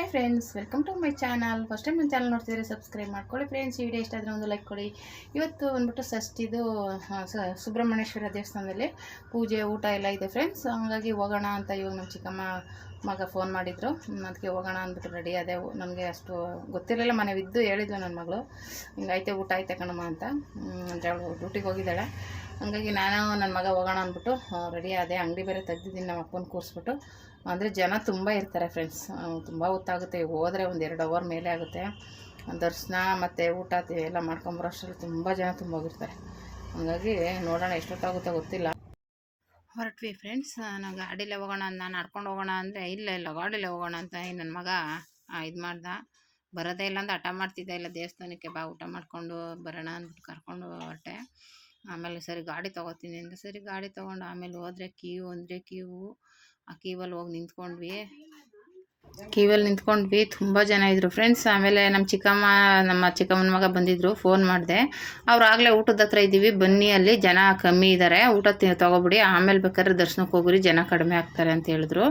Hi friends welcome to my channel first time ನನ್ನ channel ನೋಡ್ತಿದ್ರೆ subscribe ಮಾಡ್ಕೊಳ್ಳಿ friends ಈ ವಿಡಿಯೋ ಇಷ್ಟ ಆದರೆ ಒಂದು ಲೈಕ್ ಕೊಡಿ. ಇವತ್ತು ಬಂದ್ಬಿಟ್ಟು ಷಷ್ಟಿದು ಸುಬ್ರಹ್ಮಣ್ಯೇಶ್ವರ ದೇವಸ್ಥಾನದಲ್ಲಿ ಪೂಜೆ, ಊಟ ಎಲ್ಲ ಇದೆ ಫ್ರೆಂಡ್ಸ್ ಹಂಗಾಗಿ ಹೋಗೋಣ ಅಂತ ಇವಾಗ ನಮ್ಮ ಚಿಕ್ಕಮ್ಮ, ಮಗ ಫೋನ್ ಮಾಡಿದ್ರು. ಅದಕ್ಕೆ ಹೋಗೋಣ ಅಂದ್ಬಿಟ್ಟು ರೆಡಿ ಅದೇ ನನಗೆ ಅಷ್ಟು ಗೊತ್ತಿರಲಿಲ್ಲ. ಮನೆ ಬಿದ್ದು ಹೇಳಿದ್ಲು ನನ್ನ ಮಗಳು. ಹಿಂಗೈತೆ ಊಟ ಐತೆ ಕಣಮ್ಮ ಅಂತ. ಅವಳು ಡ್ಯೂಟಿಗೆ ಹೋಗಿದ್ದಾಳೆ. ಹಂಗಾಗಿ ನಾನು ನನ್ನ ಮಗ ಹೋಗೋಣ ಅಂದ್ಬಿಟ್ಟು ರೆಡಿ ಅದೇ ಅಂಗಡಿ ಬೇರೆ ತೆಗ್ದಿದ್ದೀನಿ ನಮ್ಮ ಅಪ್ಪನ ಕೂರಿಸ್ಬಿಟ್ಟು. ಅಂದರೆ ಜನ ತುಂಬ ಇರ್ತಾರೆ ಫ್ರೆಂಡ್ಸ್ ತುಂಬ ಹೊತ್ತಾಗುತ್ತೆ. ಹೋದರೆ ಒಂದು ಎರಡು ಅವರ್ ಮೇಲೆ ಆಗುತ್ತೆ. ದರ್ಶನ ಮತ್ತು ಊಟ ಎಲ್ಲ ಮಾಡ್ಕೊಂಬರೋ ಅಷ್ಟರಲ್ಲಿ ತುಂಬ ಜನ ತುಂಬ ಹೋಗಿರ್ತಾರೆ. ಹಾಗಾಗಿ ನೋಡೋಣ ಎಷ್ಟೊತ್ತಾಗುತ್ತೋ ಗೊತ್ತಿಲ್ಲ. ಹೊರಟ್ವಿ ಫ್ರೆಂಡ್ಸ್ ನಾವು ಗಾಡೀಲೇ ಹೋಗೋಣ ನಾನು ನಡ್ಕೊಂಡು ಹೋಗೋಣ ಅಂದರೆ ಇಲ್ಲ ಇಲ್ಲ, ಗಾಡೀಲೇ ಹೋಗೋಣ ಅಂತ ನನ್ನ ಮಗ ಇದು ಮಾಡ್ದ. ಬರೋದೇ ಇಲ್ಲ ಅಂತ ಹಠ ಮಾಡ್ತಿದ್ದೆ. ಇಲ್ಲ, ದೇವಸ್ಥಾನಕ್ಕೆ ಬಾ, ಊಟ ಮಾಡಿಕೊಂಡು ಬರೋಣ ಅಂದ್ಬಿಟ್ಟು ಕರ್ಕೊಂಡು ಹೊರಟೆ. ಆಮೇಲೆ ಸರಿ ಗಾಡಿ ತೊಗೋತೀನಿ ಅಂದರೆ ಸರಿ ಗಾಡಿ ತೊಗೊಂಡು ಆಮೇಲೆ ಹೋದರೆ ಕ್ಯೂ ಅಂದರೆ ಕ್ಯೂ ಆ ಕ್ಯೂವಲ್ಲಿ ಹೋಗಿ ನಿಂತ್ಕೊಂಡ್ವಿ. ಕ್ಯೂವಲ್ಲಿ ನಿಂತ್ಕೊಂಡ್ವಿ, ತುಂಬ ಜನ ಇದ್ದರು ಫ್ರೆಂಡ್ಸ್ ಆಮೇಲೆ ನಮ್ಮ ಚಿಕ್ಕಮ್ಮ, ನಮ್ಮ ಚಿಕ್ಕಮ್ಮನ ಮಗ ಬಂದಿದ್ದರು ಫೋನ್ ಮಾಡಿದೆ. ಅವ್ರು ಆಗಲೇ ಊಟದ ಹತ್ರ ಇದ್ದೀವಿ, ಬನ್ನಿ ಅಲ್ಲಿ, ಜನ ಕಮ್ಮಿ ಇದ್ದಾರೆ ಊಟ ತೊಗೊಬಿಡಿ, ಆಮೇಲೆ ಬೇಕಾದ್ರೆ ದರ್ಶನಕ್ಕೆ ಹೋಗ್ರಿ, ಜನ ಕಡಿಮೆ ಆಗ್ತಾರೆ ಅಂತ ಹೇಳಿದ್ರು.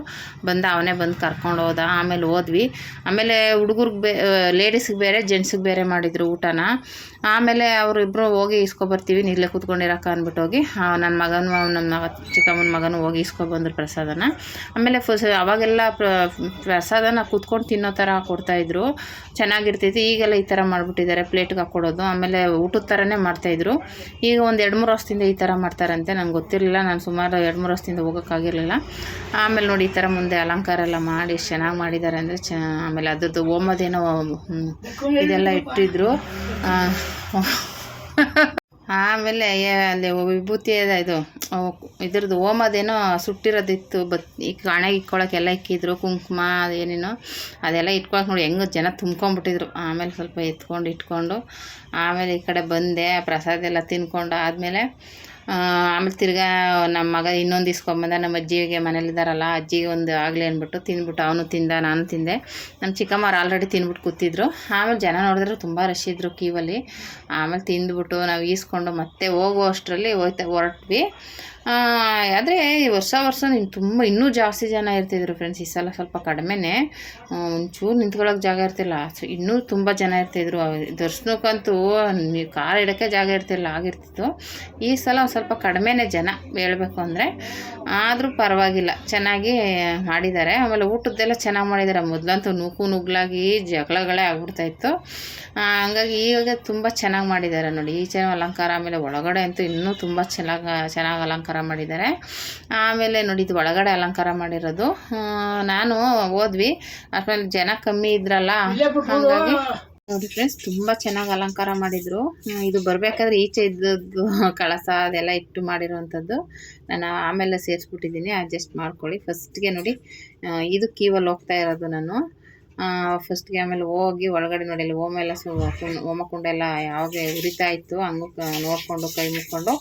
ಬಂದ ಅವನೇ ಬಂದು ಕರ್ಕೊಂಡು ಹೋದ, ಆಮೇಲೆ ಹೋದ್ವಿ. ಆಮೇಲೆ ಹುಡುಗರಿಗೆ ಬೇ ಲೇಡೀಸ್ಗೆ ಬೇರೆ ಜೆಂಟ್ಸ್ಗೆ ಬೇರೆ ಮಾಡಿದರು ಊಟನ. ಆಮೇಲೆ ಅವರಿಬ್ಬರು ಹೋಗಿ ಇಸ್ಕೊಬರ್ತೀವಿ ನೀರಲ್ಲೇ ಕೂತ್ಕೊಂಡಿರಕ್ಕ ಅಂದ್ಬಿಟ್ಟು ಹೋಗಿ. ನನ್ನ ಮಗನೂ ಮಗ, ಚಿಕ್ಕಮ್ಮನ ಮಗನೂ ಹೋಗಿ ಇಸ್ಕೊಬಂದ್ರು ಪ್ರಸಾದನ. ಆಮೇಲೆ ಫಸ್, ಅವಾಗೆಲ್ಲ ಪ್ರಸಾದನ ಕೂತ್ಕೊಂಡು ತಿನ್ನೋ ಥರ ಕೊಡ್ತಾಯಿದ್ರು ಚೆನ್ನಾಗಿರ್ತೈತಿ. ಈಗೆಲ್ಲ ಈ ಥರ ಮಾಡಿಬಿಟ್ಟಿದ್ದಾರೆ ಪ್ಲೇಟ್ಗೆ ಹಾಕ್ಕೊಡೋದು. ಆಮೇಲೆ ಊಟದ ಥರನೇ ಮಾಡ್ತಾಯಿದ್ರು ಈಗ ಒಂದು ಎರಡು ಮೂರು ವರ್ಷದಿಂದ ಈ ಥರ ಮಾಡ್ತಾರಂತೆ. ನಂಗೆ ಗೊತ್ತಿರಲಿಲ್ಲ. ನಾನು ಸುಮಾರು ಎರಡು ಮೂರು ವರ್ಷದಿಂದ ಹೋಗೋಕ್ಕಾಗಿರಲಿಲ್ಲ ಆಮೇಲೆ ನೋಡಿ ಈ ಥರ ಮುಂದೆ ಅಲಂಕಾರ ಎಲ್ಲ ಮಾಡಿ ಎಷ್ಟು ಚೆನ್ನಾಗಿ ಮಾಡಿದ್ದಾರೆ ಅಂದರೆ ಚ, ಆಮೇಲೆ ಅದ್ರದ್ದು ಓಮದೇನೋ ಇದೆಲ್ಲ ಇಟ್ಟಿದ್ರು. ಆಮೇಲೆ ಅಲ್ಲಿ ವಿಭೂತಿ ಇದು ಇದ್ರದ್ದು ಇದ್ರದ್ದು ಓಮದೇನೋ ಸುಟ್ಟಿರೋದಿತ್ತು, ಬತ್, ಈ ಹಣೆಗೆ ಇಟ್ಕೊಳಕ್ಕೆ ಎಲ್ಲ ಇಕ್ಕಿದ್ರು, ಕುಂಕುಮ ಅದೇನೇನೋ ಅದೆಲ್ಲ ಇಟ್ಕೊಳಕ್ಕೆ ನೋಡಿ, ಹೆಂಗೆ ಜನ ತುಂಬ್ಕೊಂಡ್ಬಿಟ್ಟಿದ್ರು ಆಮೇಲೆ ಸ್ವಲ್ಪ ಎತ್ಕೊಂಡು ಇಟ್ಕೊಂಡು, ಆಮೇಲೆ ಈ ಕಡೆ ಬಂದೆ, ಪ್ರಸಾದ ಎಲ್ಲ ತಿನ್ಕೊಂಡು ಆದಮೇಲೆ ಆಮೇಲೆ ತಿರ್ಗಾ ನಮ್ಮ ಮಗ ಇನ್ನೊಂದು ಇಸ್ಕೊಂಬಂದ ನಮ್ಮ ಅಜ್ಜಿಗೆ ಮನೇಲಿದ್ದಾರಲ್ಲ ಅಜ್ಜಿಗೆ ಒಂದು ಆಗಲಿ ಅಂದ್ಬಿಟ್ಟು ತಿಂದ್ಬಿಟ್ಟು ಅವನು ತಿಂದ, ನಾನು ತಿಂದೆ. ನಮ್ಮ ಚಿಕ್ಕಮ್ಮವ್ರು ಆಲ್ರೆಡಿ ತಿಂದ್ಬಿಟ್ಟು ಕೂತಿದ್ರು. ಆಮೇಲೆ ಜನ ನೋಡಿದ್ರೆ ತುಂಬ ರಶ್ ಇದ್ದರು ಕ್ಯೂವಲ್ಲಿ ಆಮೇಲೆ ತಿಂದ್ಬಿಟ್ಟು ನಾವು ಈಸ್ಕೊಂಡು ಮತ್ತೆ ಹೋಗೋ ಅಷ್ಟರಲ್ಲಿ ಹೋಯ್ತಾ, ಹೊರಟ್ವಿ. ಆದರೆ ಈ ವರ್ಷ ವರ್ಷ ನೀನು ತುಂಬ ಇನ್ನೂ ಜಾಸ್ತಿ ಜನ ಇರ್ತಿದ್ರು ಫ್ರೆಂಡ್ಸ್ ಈ ಸಲ ಸ್ವಲ್ಪ ಕಡಿಮೆನೇ. ಒಂಚೂರು ನಿಂತ್ಕೊಳ್ಳೋಕೆ ಜಾಗ ಇರ್ತಿಲ್ಲ. ಸೊ ಇನ್ನೂ ತುಂಬ ಜನ ಇರ್ತಿದ್ರು. ದರ್ಶನಕ್ಕಂತೂ ನೀವು ಕಾರ್ ಇಡೋಕ್ಕೆ ಜಾಗ ಇರ್ತಿಲ್ಲ ಆಗಿರ್ತಿತ್ತು. ಈ ಸಲ ಸ್ವಲ್ಪ ಕಡಿಮೆನೇ ಜನ ಹೇಳಬೇಕು ಅಂದರೆ ಆದರೂ ಪರವಾಗಿಲ್ಲ. ಚೆನ್ನಾಗಿ ಮಾಡಿದ್ದಾರೆ. ಆಮೇಲೆ ಊಟದ್ದೆಲ್ಲ ಚೆನ್ನಾಗಿ ಮಾಡಿದ್ದಾರೆ. ಮೊದಲಂತೂ ನೂಕು ನುಗ್ಲಾಗಿ ಜಗಳಗಳೇ ಆಗ್ಬಿಡ್ತಾಯಿತ್ತು ಹಂಗಾಗಿ ಈಗ ತುಂಬ ಚೆನ್ನಾಗಿ ಮಾಡಿದ್ದಾರೆ ನೋಡಿ. ಈಚೆ ಅಲಂಕಾರ ಆಮೇಲೆ ಒಳಗಡೆ ಅಂತೂ ಇನ್ನೂ ತುಂಬ ಚೆನ್ನಾಗಿ ಚೆನ್ನಾಗಿ ಅಲಂಕಾರ ಮಾಡಿದ್ದಾರೆ. ಆಮೇಲೆ ನೋಡಿ ಇದು ಒಳಗಡೆ ಅಲಂಕಾರ ಮಾಡಿರೋದು. ನಾನು ಹೋದ್ವಿ. ಆಮೇಲೆ ಜನ ಕಮ್ಮಿ ಇದ್ರಲ್ಲ ಹಾಗಾಗಿ ನೋಡಿ ಫ್ರೆಂಡ್ಸ್ ತುಂಬಾ ಚೆನ್ನಾಗಿ ಅಲಂಕಾರ ಮಾಡಿದ್ರು. ಇದು ಬರಬೇಕಾದ್ರೆ ಈಚೆ ಇದ್ದದ್ದು ಕಳಸ ಅದೆಲ್ಲ ಇಟ್ಟು ಮಾಡಿರೋವಂಥದ್ದು ನಾನು ಆಮೇಲೆ ಸೇರಿಸ್ಬಿಟ್ಟಿದ್ದೀನಿ ಅಡ್ಜಸ್ಟ್ ಮಾಡ್ಕೊಳ್ಳಿ. ಫಸ್ಟ್ಗೆ ನೋಡಿ ಇದು ಕೀವಲ್ಲಿ ಹೋಗ್ತಾ ಇರೋದು ನಾನು. ಫಸ್ಟ್ಗೆ ಆಮೇಲೆ ಹೋಗಿ ಒಳಗಡೆ ನೋಡಿ, ಅಲ್ಲಿ ಓಮ ಎಲ್ಲ ಸು ಕುಂ- ಹೋಮ ಕುಂಡ ಎಲ್ಲ ಯಾವಾಗ ಉರಿತಾ ಇತ್ತು, ಹಂಗೂ ನೋಡ್ಕೊಂಡು ನೋಡಿಕೊಂಡು ಕೈ ಮುಕ್ಕೊಂಡು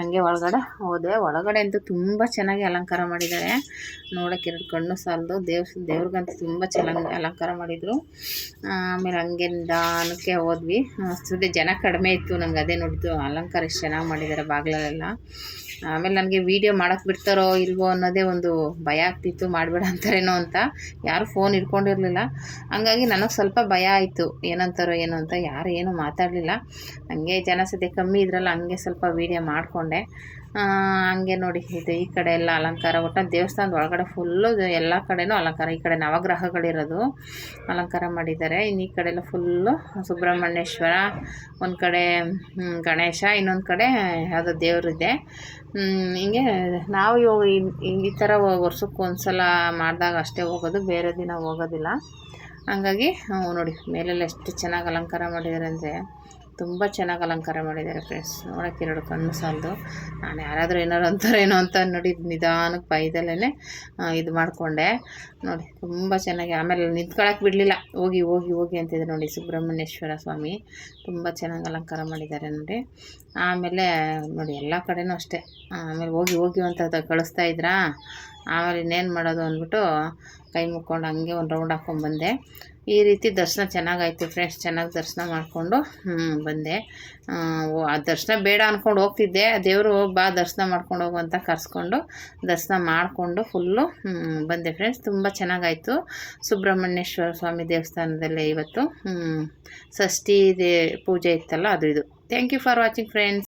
ಹಂಗೆ ಒಳಗಡೆ ಹೋದೆ. ಒಳಗಡೆ ಅಂತೂ ತುಂಬ ಚೆನ್ನಾಗಿ ಅಲಂಕಾರ ಮಾಡಿದ್ದಾರೆ. ನೋಡೋಕೆ ಎರಡು ಕಣ್ಣು ಸಾಲದು. ದೇವ್ ದೇವ್ರಿಗಂತೂ ತುಂಬ ಚೆನ್ನಾಗಿ ಅಲಂಕಾರ ಮಾಡಿದರು. ಆಮೇಲೆ ಹಂಗೆ ನಿಧಾನಕ್ಕೆ ಹೋದ್ವಿ. ಸುದ್ದಿ ಜನ ಕಡಿಮೆ ಇತ್ತು ನಂಗೆ ಅದೇ ನೋಡಿದ್ದು. ಅಲಂಕಾರ ಎಷ್ಟು ಚೆನ್ನಾಗಿ ಮಾಡಿದ್ದಾರೆ ಬಾಗಿಲಲ್ಲೆಲ್ಲ. ಆಮೇಲೆ ನನಗೆ ವೀಡಿಯೋ ಮಾಡೋಕ್ಕೆ ಬಿಡ್ತಾರೋ ಇಲ್ವೋ ಅನ್ನೋದೇ ಒಂದು ಭಯ ಆಗ್ತಿತ್ತು. ಮಾಡಬೇಡ ಅಂತಾರೇನೋ ಅಂತ. ಯಾರು ಫೋನ್ ಇಟ್ಕೊಂಡಿರಲಿಲ್ಲ ಹಂಗಾಗಿ ನನಗೆ ಸ್ವಲ್ಪ ಭಯ ಆಯಿತು. ಏನಂತಾರೋ ಏನೋ ಅಂತ ಯಾರು ಏನೂ ಮಾತಾಡಲಿಲ್ಲ. ಹಂಗೆ ಜನ ಸದ್ಯ ಕಮ್ಮಿ ಇದ್ರಲ್ಲ ಹಂಗೆ ಸ್ವಲ್ಪ ವೀಡಿಯೋ ಮಾಡಿಕೊಂಡೆ. ಹಂಗೆ ನೋಡಿ, ಇದು ಈ ಕಡೆ ಎಲ್ಲ ಅಲಂಕಾರ. ಒಟ್ಟು ದೇವಸ್ಥಾನದ ಒಳಗಡೆ ಫುಲ್ಲು ಎಲ್ಲ ಕಡೆನೂ ಅಲಂಕಾರ. ಈ ಕಡೆ ನವಗ್ರಹಗಳಿರೋದು ಅಲಂಕಾರ ಮಾಡಿದ್ದಾರೆ. ಇನ್ನು ಈ ಕಡೆ ಎಲ್ಲ ಫುಲ್ಲು ಸುಬ್ರಹ್ಮಣ್ಯೇಶ್ವರ, ಒಂದು ಕಡೆ ಗಣೇಶ, ಇನ್ನೊಂದು ಕಡೆ ಯಾವುದೋ ದೇವರಿದೆ ಹಿಂಗೆ ನಾವು ಇವಾಗ ಈ- ಥರ ವರ್ಷಕ್ಕೆ ಒಂದು ಸಲ ಮಾಡಿದಾಗ ಅಷ್ಟೇ ಹೋಗೋದು, ಬೇರೆ ದಿನ ಹೋಗೋದಿಲ್ಲ. ಹಂಗಾಗಿ ನೋಡಿ, ಮೇಲೆಲ್ಲ ಎಷ್ಟು ಚೆನ್ನಾಗಿ ಅಲಂಕಾರ ಮಾಡಿದ್ದಾರೆ ಅಂದರೆ ತುಂಬ ಚೆನ್ನಾಗಿ ಅಲಂಕಾರ ಮಾಡಿದ್ದಾರೆ ಫ್ರೆಂಡ್ಸ್ ನೋಡೋಕೆ ಎರಡು ಕಣ್ಣು ಸಾಲದು. ನಾನು ಯಾರಾದರೂ ಏನಾರು ಅಂತಾರೇನೋ ಅಂತ ನೋಡಿ ನಿಧಾನಕ್ಕೆ ಬೈದಲ್ಲೇ ಇದು ಮಾಡಿಕೊಂಡೆ. ನೋಡಿ, ತುಂಬ ಚೆನ್ನಾಗಿ ಆಮೇಲೆ ನಿಂತ್ಕೊಳ್ಳೋಕೆ ಬಿಡಲಿಲ್ಲ. ಹೋಗಿ ಹೋಗಿ ಹೋಗಿ ಅಂತಿದ್ರು ನೋಡಿ ಸುಬ್ರಹ್ಮಣ್ಯೇಶ್ವರ ಸ್ವಾಮಿ. ತುಂಬ ಚೆನ್ನಾಗಿ ಅಲಂಕಾರ ಮಾಡಿದ್ದಾರೆ ನೋಡಿ. ಆಮೇಲೆ ನೋಡಿ ಎಲ್ಲ ಕಡೆನೂ ಅಷ್ಟೇ. ಆಮೇಲೆ ಹೋಗಿ ಹೋಗಿ ಅಂತ ಕಳಿಸ್ತಾ ಇದ್ರಾ? ಆಮೇಲೆ ಇನ್ನೇನು ಮಾಡೋದು ಅಂದ್ಬಿಟ್ಟು ಕೈ ಮುಕ್ಕೊಂಡು ಹಂಗೆ ಒಂದು ರೌಂಡ್ ಹಾಕ್ಕೊಂಡ್ಬಂದೆ ಈ ರೀತಿ ದರ್ಶನ ಚೆನ್ನಾಗಾಯ್ತು ಫ್ರೆಂಡ್ಸ್ ಚೆನ್ನಾಗಿ ದರ್ಶನ ಮಾಡಿಕೊಂಡು ಬಂದೆ. ಆ, ದರ್ಶನ ಬೇಡ ಅಂದ್ಕೊಂಡು ಹೋಗ್ತಿದ್ದೆ. ದೇವರು ಬಾ ದರ್ಶನ ಮಾಡ್ಕೊಂಡು ಹೋಗು ಅಂತ ಕರೆಸ್ಕೊಂಡು ದರ್ಶನ ಮಾಡಿಕೊಂಡು ಫುಲ್ಲು ಬಂದೆ ಫ್ರೆಂಡ್ಸ್ ತುಂಬ ಚೆನ್ನಾಗಾಯಿತು. ಸುಬ್ರಹ್ಮಣ್ಯೇಶ್ವರ ಸ್ವಾಮಿ ದೇವಸ್ಥಾನದಲ್ಲೇ ಇವತ್ತು ಷಷ್ಠಿ ದೇ ಪೂಜೆ ಇತ್ತಲ್ಲ ಅದು ಇದು. Thank you for watching friends